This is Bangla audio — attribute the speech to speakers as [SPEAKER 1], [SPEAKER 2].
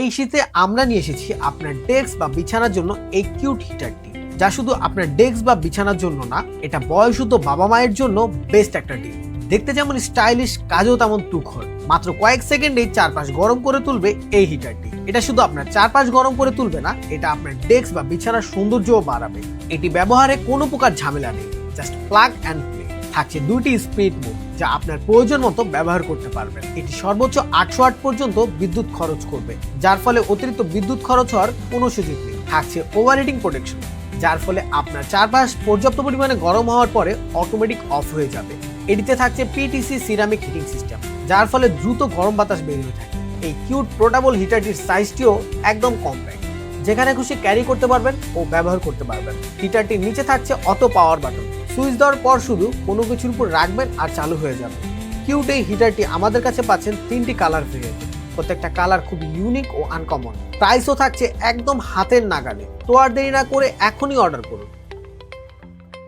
[SPEAKER 1] এই শীতে আমরা নিয়ে এসেছি আপনার ডেস্ক বা বিছানার জন্য এই কিউট হিটারটি যা শুধু আপনার ডেস্ক বা বিছানার জন্য না, এটা বয়সুত বাবা মায়ের জন্য বেস্ট একটা ডিল দেখতে যেমন স্টাইলিশ কাজও তেমন তুখর মাত্র কয়েক সেকেন্ডেই চারপাশ গরম করে তুলবে এই হিটারটি এটা শুধু আপনার চারপাশ গরম করে তুলবে না, এটা আপনার ডেস্ক বা বিছানার সৌন্দর্যও বাড়াবে। এটি ব্যবহারে কোনো প্রকার ঝামেলা নেই। জাস্ট প্লাগ অ্যান্ড থাকছে দুটি স্পিড মোড যা আপনার প্রয়োজন মতো ব্যবহার করতে পারবেন। এটি সর্বোচ্চ আটশো আট পর্যন্ত বিদ্যুৎ খরচ করবে, যার ফলে অতিরিক্ত বিদ্যুৎ খরচ হওয়ার কোনো সুযোগ নেই। থাকছে ওভারহিটিং প্রোটেকশন যার ফলে আপনার চারপাশ পর্যাপ্ত পরিমাণে গরম হওয়ার পরে অটোমেটিক অফ হয়ে যাবে। এটিতে থাকছে পিটিসি সিরামিক হিটিং সিস্টেম যার ফলে দ্রুত গরম বাতাস বের হয়ে থাকে এই কিউট পোর্টেবল হিটারটির সাইজটিও একদম কম কম্প্যাক্ট যেখানে খুশি ক্যারি করতে পারবেন ও ব্যবহার করতে পারবেন। হিটারটির নিচে থাকছে অটো পাওয়ার বাটন সুইচ দেওয়ার পর শুধু কোনো কিছুর উপর রাখবেন আর চালু হয়ে যাবে। কিউট এই হিটারটি আমাদের কাছে পাচ্ছেন তিনটি কালার ভেরিয়েন্ট প্রত্যেকটা কালার খুব ইউনিক ও আনকমন প্রাইসও থাকছে একদম হাতের নাগালে। তো আর দেরি না করে এখনই অর্ডার করুন।